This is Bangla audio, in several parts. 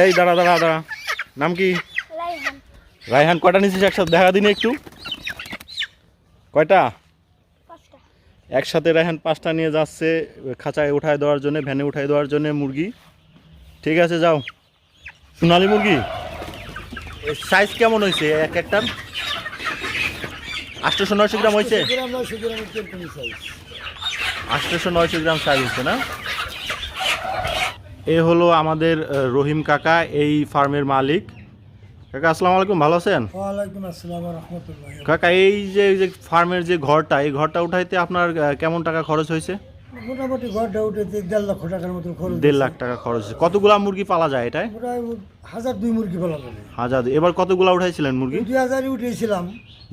এই দাঁড়া দাঁড়া দাঁড়া। নাম কি? রাইহান রায়হান কয়টা নিয়েছিস একসাথে? দেখা দিন একটু। কয়টা? পাঁচটা। একসাথে রায়হান পাঁচটা নিয়ে যাচ্ছে খাঁচায় উঠায় দেওয়ার জন্য ভ্যানে উঠায় দেওয়ার জন্য মুরগি। ঠিক আছে যাও। সোনালি মুরগি? সাইজ কেমন হয়েছে? এক একটার আটশোশো নয়শো গ্রাম হয়েছে? আটশোশো নয়শো গ্রাম সাইজ হচ্ছে না? এ হলো আমাদের রহিম কাকা এই ফার্মের মালিক। কাকা আসসালামু আলাইকুম ভালো আছেন? ওয়ালাইকুম আসসালাম রহমতুল্লাহ কাকা এই যে এই যে ফার্মের যে ঘরটা এই ঘরটা উঠাইতে আপনার কেমন টাকা খরচ হয়েছে? মোটামুটি ঘরটা উঠেতে দেড় লক্ষ টাকার মতো খরচ দেড় লাখ টাকা খরচ কতগুলা মুরগি পালা যায় এটাই প্রায় হাজার দুই মুরগি ফেলা যাবে হাজার এবার কতগুলা উঠাইছিলেন মুরগি? দুই হাজারই উঠেছিলাম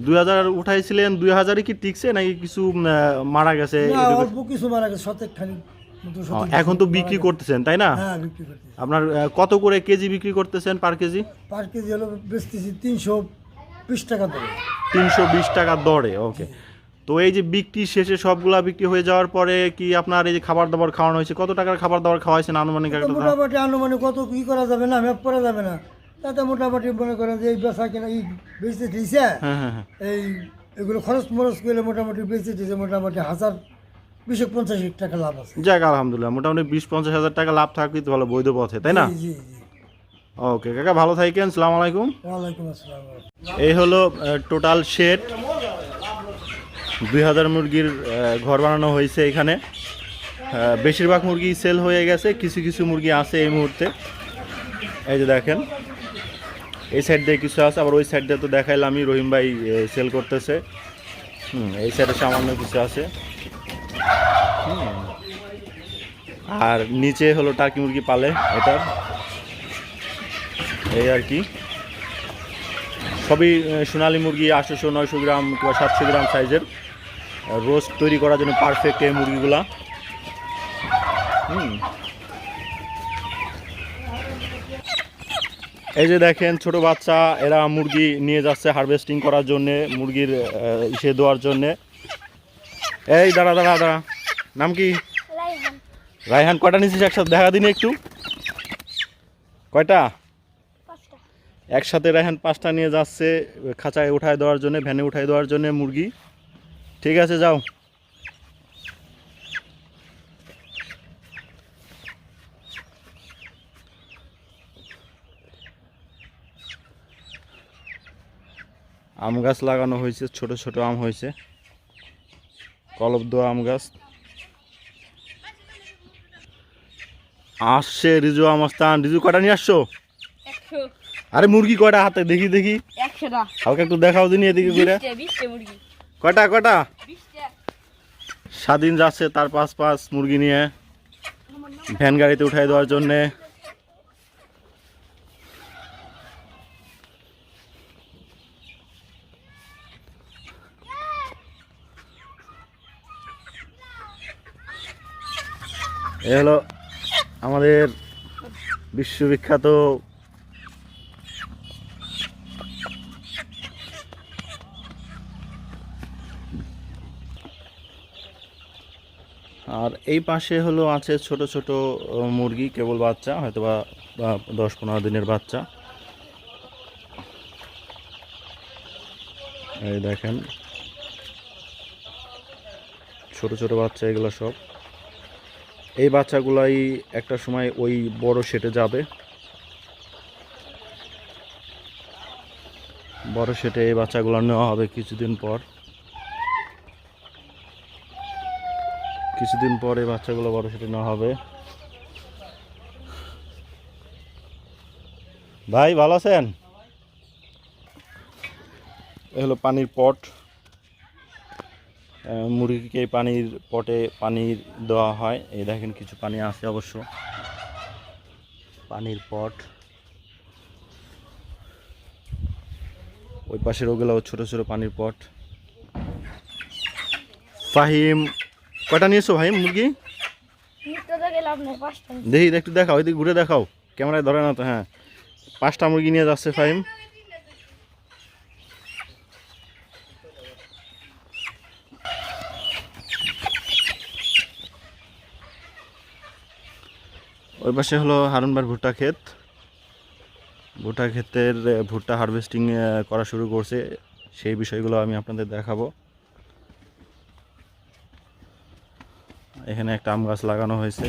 দুই হাজার উঠাইছিলেন দুই হাজারই কি টিকছে নাকি কিছু মারা গেছে? না অল্প কিছু মারা গেছে শতেক খানি এখন তো বিক্রি করতেছেন তাই না? হ্যাঁ বিক্রি করতেছি। আপনার কত করে কেজি বিক্রি করতেছেন পার কেজি? পার কেজি হলো বেচতেছি তিনশো বিশ টাকা দরে। তিনশো বিশ টাকা দরে ওকে। তো এই যে বিক্রি শেষে সবগুলা বিক্রি হয়ে যাওয়ার পরে কি আপনার এই যে খাবার দাবার খাওয়ানো হয়েছে কত টাকার খাবার দাবার খাওয়াইছেন আনুমানিক একটা? মোটামুটি আনুমানিক কত কি করা যাবে না ম্যাপ করা যাবে না। তাতে মোটামুটি মনে করেন যে এই বেচা কিনা এই বেচতে দিয়েছে হ্যাঁ হ্যাঁ হ্যাঁ। এই এগুলো খরচ মরচ করলে মোটামুটি বেঁচে দিয়েছে মোটামুটি হাজার বিশ পঞ্চাশ টাকা লাভ আছে। যাক আলহামদুলিল্লাহ মোটামুটি বিশ পঞ্চাশ হাজার টাকা লাভ থাকবে ভালো বৈধ পথে তাই না? জি জি জি। ওকে কাকা ভালো থাকেন সালাম আলাইকুম। ওয়ালাইকুম আসসালাম। এই হলো টোটাল শেড দুই হাজার মুরগির ঘর বানানো হয়েছে এখানে। বেশিরভাগ মুরগি সেল হয়ে গেছে কিছু কিছু মুরগি আছে এই মুহূর্তে। এই যে দেখেন এই সাইড দিয়ে কিছু আছে আবার ওই সাইড দিয়ে তো দেখাইলামই রহিম ভাই সেল করতেছে। হুম এই সাইডে সামান্য কিছু আছে। আর নিচে হলো টার্কি মুরগি পালে, এটার। এই আর কি। সবই সোনালী মুরগি আটশোশো নয়শো গ্রাম কিংবা সাতশো গ্রাম সাইজের। রোস্ট তৈরি করার জন্য পারফেক্ট এই মুরগিগুলা। হুম। এই যে দেখেন, ছোট বাচ্চা, এরা মুরগি নিয়ে যাচ্ছে হারভেস্টিং করার জন্যে, মুরগির ইসে দেওয়ার জন্যে। এই দাঁড়া দাঁড়া দাঁড়া। নাম কি? রায়হান। কয়টা নিয়েছিস একসাথে? দেখা দিন একটু। কয়টা? একসাথে রায়হান পাঁচটা নিয়ে যাচ্ছে খাঁচায় উঠায় দেওয়ার জন্য ভ্যানে উঠায় দেওয়ার জন্য মুরগি। ঠিক আছে যাও। আম গাছ লাগানো হয়েছে ছোট ছোট আম হয়েছে। কলব দেওয়া আম গাছ। আসছে রিজু আমাস্তান রিজু কটা নিয়ে আসছো? আরে মুরগি কয়টা হাতে? দেখি দেখি। হালকা একটু দেখাও দিনি এদিকে ঘুরে কটা বিশটা। স্বাধীন যাচ্ছে তার পাঁচ পাঁচ মুরগি নিয়ে। ভ্যান গাড়িতে উঠাই দেওয়ার জন্যে। এ হলো আমাদের বিশ্ববিখ্যাত আর এই পাশে হলো আছে ছোট ছোট মুরগি, কেবল বাচ্চা হয়তো বা দশ পনেরো দিনের বাচ্চা। এই দেখেন, ছোট ছোট বাচ্চা, এগুলো সব। এই বাচ্চাগুলাই একটা সময় ওই বড় সেটে যাবে। বড় সেটে এই বাচ্চাগুলো নেওয়া হবে কিছুদিন পর। কিছুদিন পর এই বাচ্চাগুলো বড় সেটে নেওয়া হবে। ভাই, ভালো আছেন? এ হলো পানির পট। মুরগিকে পানির পটে পানি দেওয়া হয়। এই দেখেন কিছু পানি আছে অবশ্য। পানির পট। ওই পাশের ওগুলো ছোট ছোট পানির পট। ফাহিম, কয়টা নিয়েছো ভাই মুরগি। দেখি, একটু দেখাও ওইদিকে ঘুরে দেখাও। ক্যামেরায় ধরে না তো হ্যাঁ। পাঁচটা মুরগি নিয়ে যাচ্ছে ফাহিম। ওই পাশে হলো হারুনবার ভুট্টা ক্ষেত। ভুট্টা ক্ষেতের ভুট্টা হারভেস্টিং করা শুরু করছে। সেই বিষয়গুলো আমি আপনাদের দেখাবো। এখানে একটা আম গাছ লাগানো হয়েছে।